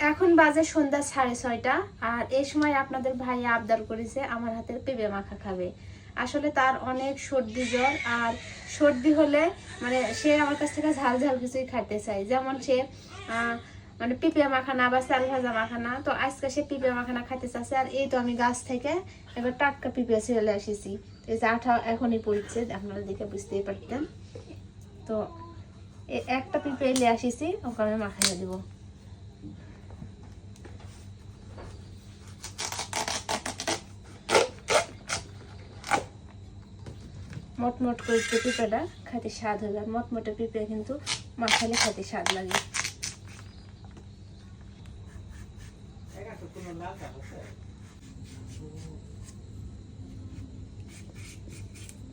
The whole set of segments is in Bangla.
এখন বাজে সন্ধ্যা সাড়ে ছয়টা, আর এই সময় আপনাদের ভাই আবদার করেছে আমার হাতের পেঁপে মাখা খাবে। আসলে তার অনেক সর্দি জ্বর, আর সর্দি হলে মানে সে আমার কাছ থেকে ঝাল ঝাল কিছুই খাইতে চায়। যেমন সে মানে পিঁপে মাখানা বা চাল ভাজা মাখানা তো আজকে সে পিঁপে মাখানা খাইতে চাচ্ছে, আর এই তো আমি গাছ থেকে এবার টাটকা পিঁপে ছেড়ে এসেছি। এই যে আঠা এখনই পড়ছে, আপনারা দেখে বুঝতেই পারতেন। তো একটা পিঁপে এলে আসিছি, ওকে আমি মাখাইয়ে দেবো। মটমট করে পিঁপেটা খেতে স্বাদ হবে। আর মটমটে পেঁপে কিন্তু মাখালে খাইতে স্বাদ লাগে।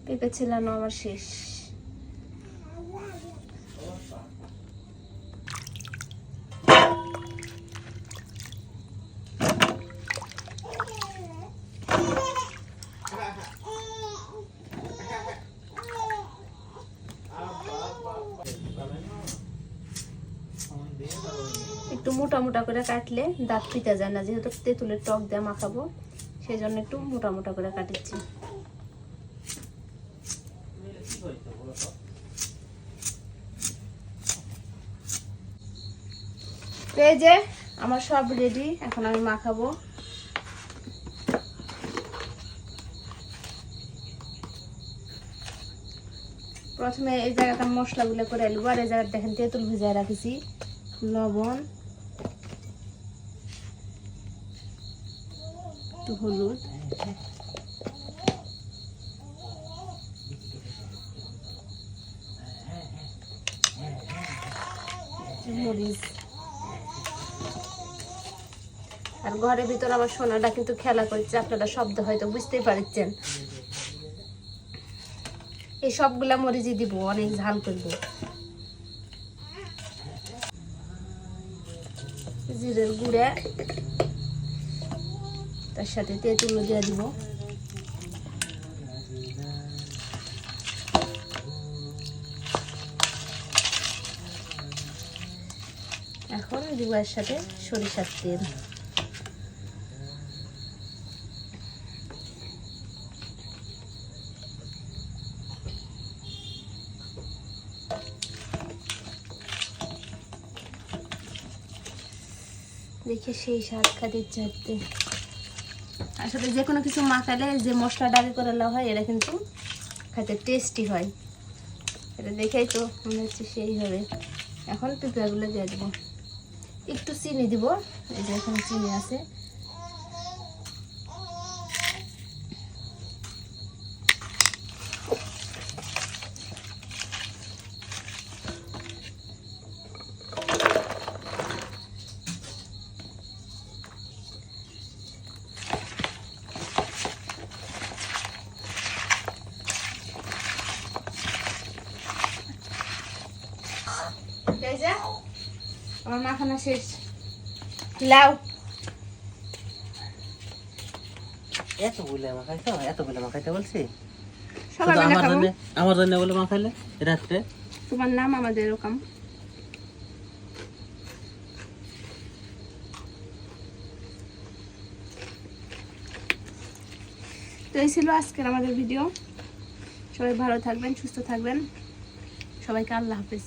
পেঁপে ছিলানো আমার শেষ। একটু মোটা মোটা করে কাটলে দাঁত পিতা যায় না, যেহেতু তেঁতুলের টক দিয়ে মাখাবো সেই জন্য একটু মোটা মোটা করে কাটিচ্ছি এই যে আমার সব রেডি এখন আমি মাখাবো। প্রথমে এই জায়গাটা মশলাগুলো করে নেব আর এই জায়গাটা দেখেন তেঁতুল ভিজায় রাখেছি। লবণ, একটু হলুদ। মরিচ। আর ঘরের ভিতর আমার সোনাটা কিন্তু খেলা করছে, আপনারা শব্দ হয়তো বুঝতেই পারছেন। এই সবগুলা মরিচই দিব, অনেক ঝাল করব। জিরের গুঁড়া। তার সাথে তেঁতুলো দিয়ে দিব। এখন দিব এর সাথে সরিষার তেল। দেখে সেই স্বাদ খাতে চাইতে। আসলে যে কোনো কিছু মাখালে যে মশলা ডাল করে নেওয়া হয়, এটা কিন্তু খাতে টেস্টি হয়। এটা দেখেই তো মনে হচ্ছে সেই হবে। এখন পিঁপড়াগুলো দিয়ে দেবো। একটু চিনি দিব, এই যে এখন চিনি আছে এই যে আমার মাখানা শেষ। লাউ। এতগুলো মাখাইছো এতগুলো মাখাইতে বলছি? আমার জন্য আমার জন্য বলে মাখাইলে রাত্রে? তোমার নাম আমাদের এরকম তো এই ছিল আজকের আমাদের ভিডিও। সবাই ভালো থাকবেন সুস্থ থাকবেন। সবাইকে আল্লাহ হাফেজ।